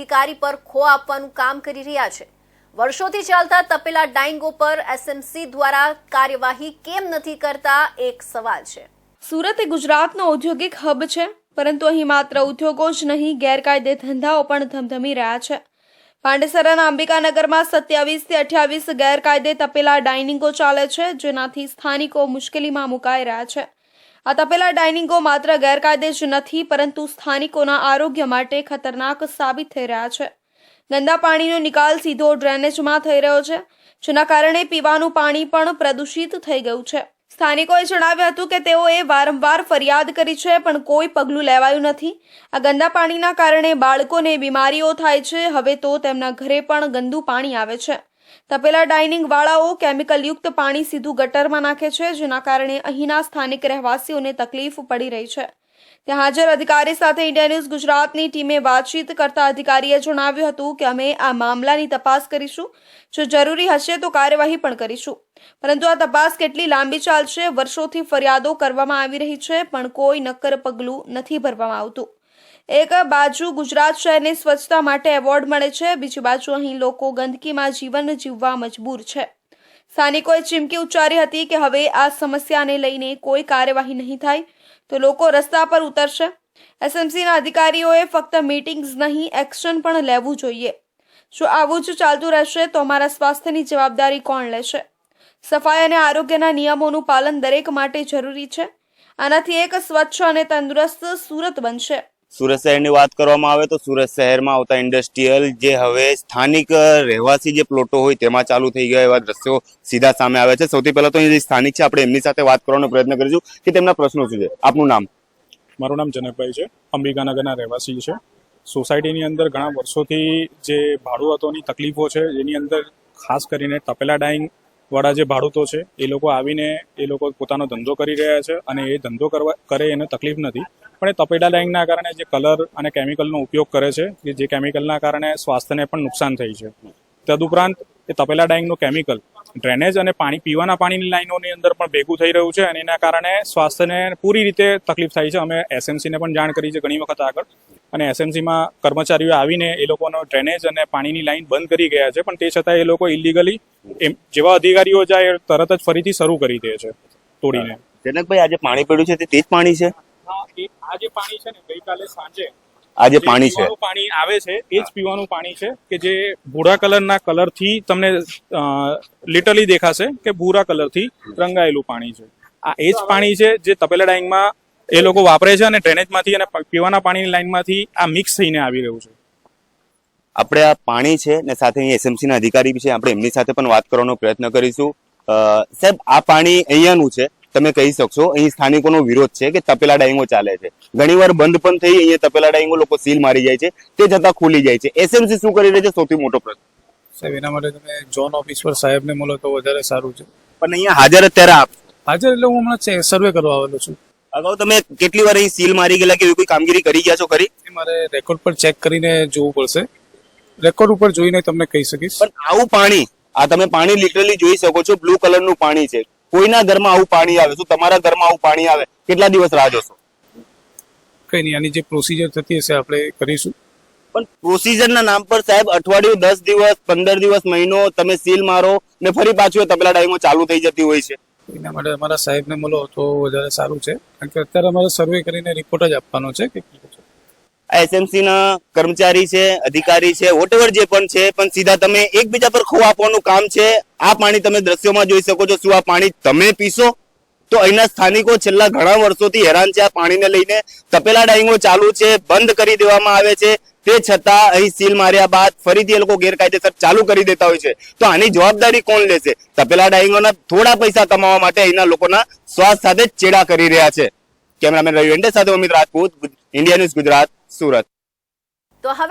અધિકારી પર ખો આપવાનું કામ કરી રહ્યા છે. વર્ષોથી ચાલતા તપેલા ડાઇંગો પર એસએમસી દ્વારા કાર્યવાહી કેમ નથી કરતા, એક સવાલ છે. સુરત એ ગુજરાતનો ઔદ્યોગિક હબ છે, પરંતુ અહીં માત્ર ઉદ્યોગો જ નહીં, ગેરકાયદે ધંધાઓ પણ ધમધમી રહ્યા છે. પાંડેસરાના અંબિકાનગરમાં સત્યાવીસથી અઠ્યાવીસ ગેરકાયદે તપેલા ડાઇનિંગો ચાલે છે, જેનાથી સ્થાનિકો મુશ્કેલીમાં મુકાઈ રહ્યા છે. આ તપેલા ડાઇનિંગો માત્ર ગેરકાયદે જ નથી, પરંતુ સ્થાનિકોના આરોગ્ય માટે ખતરનાક સાબિત થઈ રહ્યા છે. ગંદા પાણીનો નિકાલ સીધો ડ્રેનેજમાં થઈ રહ્યો છે, જેના કારણે પીવાનું પાણી પણ પ્રદૂષિત થઈ ગયું છે. સ્થાનિકોએ જણાવ્યું હતું કે તેઓએ વારંવાર ફરિયાદ કરી છે, પણ કોઈ પગલું લેવાયું નથી. આ ગંદા પાણીના કારણે બાળકોને બીમારીઓ થાય છે, હવે તો તેમના ઘરે પણ ગંદુ પાણી આવે છે. તપેલા ડાઇનિંગ વાળાઓ કેમિકલયુક્ત પાણી સીધું ગટરમાં નાખે છે, જેના કારણે અહીંના સ્થાનિક રહેવાસીઓને તકલીફ પડી રહી છે. ત્યાં હાજર અધિકારી સાથે ઇન્ડિયા ન્યૂઝ ગુજરાતની ટીમે વાતચીત કરતા અધિકારીએ જણાવ્યું હતું કે અમે આ મામલાની તપાસ કરીશું. જો જરૂરી હશે તો કાર્યવાહી પણ કરીશું. પરંતુ આ તપાસ કેટલી લાંબી ચાલશે, વર્ષોથી ફરિયાદો કરવામાં આવી રહી છે, પણ કોઈ નક્કર પગલું નથી ભરવામાં આવતું. એક બાજુ ગુજરાત શહેરને સ્વચ્છતા માટે એવોર્ડ મળે છે, બીજી બાજુ અહીં લોકો ગંદકીમાં જીવન જીવવા મજબૂર છે. સ્થાનિકોએ ચીમકી ઉચ્ચારી હતી કે હવે આ સમસ્યાને લઈને કોઈ કાર્યવાહી નહીં થાય, તો લોકો રસ્તા પર ઉતરશે. એસએમસીના અધિકારીઓએ ફક્ત મીટિંગ્સ નહીં, એક્શન પણ લેવું જોઈએ. જો આવું જ ચાલતું રહેશે, તો અમારા સ્વાસ્થ્યની જવાબદારી કોણ લેશે? સફાઈ અને આરોગ્યના નિયમોનું પાલન દરેક માટે જરૂરી છે. આનાથી એક સ્વચ્છ અને તંદુરસ્ત સુરત બનશે. સુરત શહેરની વાત કરવામાં આવે તો સુરત શહેરમાં આવતા ઇન્ડસ્ટ્રીયલ જે હવે સ્થાનિક રહેવાસી જે પ્લોટો હોય તેમાં ચાલુ થઈ ગયા એવા દ્રશ્યો સીધા સામે આવે છે. સૌથી પહેલા તો જે સ્થાનિક છે, આપણે એમની સાથે વાત કરવાનો પ્રયત્ન કરીશું કે તેમના પ્રશ્નો શું છે. આપનું નામ? મારું નામ જનકભાઈ છે. અંબિકાનગરના રહેવાસી છે. સોસાયટીની અંદર ઘણા વર્ષોથી જે ભાડુઆતોની તકલીફો છે એની અંદર ખાસ કરીને તપેલા ડાઈંગ વાળા જે ભાડૂતો છે, એ લોકો આવીને એ લોકો પોતાનો ધંધો કરી રહ્યા છે અને એ ધંધો કરવા, કરે એને તકલીફ નથી. પણ એ તપેડા ડાઈંગના કારણે જે કલર અને કેમિકલનો ઉપયોગ કરે છે, કે જે કેમિકલના કારણે સ્વાસ્થ્યને પણ નુકસાન થાય છે. તદુપરાંત એ તપેલા ડાઈંગનું કેમિકલ, ડ્રેનેજ અને પાણી, પીવાના પાણીની લાઈનોની અંદર પણ ભેગું થઈ રહ્યું છે અને એના કારણે સ્વાસ્થ્યને પૂરી રીતે તકલીફ થાય છે. અમે એસએમસીને પણ જાણ કરી છે ઘણી વખત આગળ. અને એસએમસીમાં કર્મચારીઓ આવીને એ લોકોનો ડ્રેનેજ અને પાણીની લાઈન બંધ કરી ગયા છે. પણ તે છતાં એ લોકો ઇલીગલી જેવા અધિકારીઓ જાય તરત જ ફરીથી શરૂ કરી દે છે તોડીને. જનકભાઈ આજે પાણી પડ્યું છે તે તે જ પાણી છે? આ જે પાણી છે ને ગઈકાલે સાંજે આ જે પાણી છે. પાણી આવે છે એ જ પીવાનું પાણી છે કે જે ભૂરા કલરના કલરથી તમને લિટરલી દેખાશે કે ભૂરા કલરથી રંગાયેલું પાણી છે. આ એ જ પાણી છે જે તપેલા ડાઈંગમાં એ લોકો વાપરે છે અને ડ્રેનેજમાંથી અને પીવાના પાણીની લાઇનમાંથી આ મિક્સ થઈને આવી રહ્યું છે. આપણે આ પાણી છે ને સાથે અહીં એસએમસીના અધિકારી બી છે આપણે એમની સાથે પણ વાત કરવાનો પ્રયત્ન કરીશું. અ, સાહેબ આ પાણી અહીંયાનું છે તમે કહી શકશો. અહીં સ્થાનિકોનો વિરોધ છે કે તપેલા ડાઈંગો ચાલે છે. ઘણીવાર બંધ પણ થઈ અહીંયા તપેલા ડાઈંગો લોકો સીલ મારી જાય છે તે જતા ખુલી જાય છે. એસએમસી શું કરી રહી છે? સૌથી મોટો પ્રશ્ન. સાહેબ એના માટે તમે જોન ઓફિસ પર સાહેબને મળો તો વધારે સારું છે. પણ અહીંયા હાજર અત્યારે આપ હાજર એટલે હું હમણાં સર્વે કરવા આવેલો છું. અગાઉ તમે કેટલી વાર અહીં સીલ મારી ગયેલા કે એવી કોઈ કામગીરી કરી ગયા છો ખરી? મારે રેકોર્ડ પર ચેક કરીને જોવું પડશે. રેકોર્ડ ઉપર જોઈને તમને કહી શકીશ. પણ આવું પાણી આ તમે પાણી લિટરલી જોઈ શકો છો બ્લુ કલરનું પાણી છે. કોઈના ઘરમાં આવું પાણી આવે શું તમારા ઘરમાં આવું પાણી આવે? કેટલા દિવસ રાહ જોશો? કઈ નહીં આની જે પ્રોસિજર થતી હશે આપણે કરીશું. પણ પ્રોસીજરના નામ પર સાહેબ અઠવાડિયું દસ દિવસ પંદર દિવસ મહિનો તમે સીલ મારો ને ફરી પાછું તબલા ટાઈમો ચાલુ થઈ જતી હોય છે. એના માટે અમારા સાહેબને મળો તો વધારે સારું છે. કારણ કે અત્યારે અમારે સર્વે કરીને રિપોર્ટ જ આપવાનો છે કે એસએમસી ના કર્મચારી છે, અધિકારી છે વોટેવર જે પણ છે, પણ સીધા તમે એકબીજા પર ખો આપવાનું કામ છે. આ પાણી તમે દ્રશ્યોમાં જોઈ શકો છો. શું આ પાણી તમે પીશો? તો અહીંના સ્થાનિકો છેલ્લા ઘણા વર્ષોથી હેરાન છે આ પાણીને લઈને. તપેલા ડાઈંગો ચાલુ છે, બંધ કરી દેવામાં આવે છે. તે છતાં અહીં સીલ માર્યા બાદ ફરીથી એ લોકો ગેરકાયદેસર ચાલુ કરી દેતા હોય છે. તો આની જવાબદારી કોણ લેશે? તપેલા ડાઈંગોના થોડા પૈસા કમાવા માટે અહીંના લોકોના સ્વાસ્થ્ય સાથે ચેડા કરી રહ્યા છે. કેમેરામેન રવિ વેંડે સાથે અમિત રાજપૂત, ઇન્ડિયા ન્યૂઝ ગુજરાત, સુરત. તો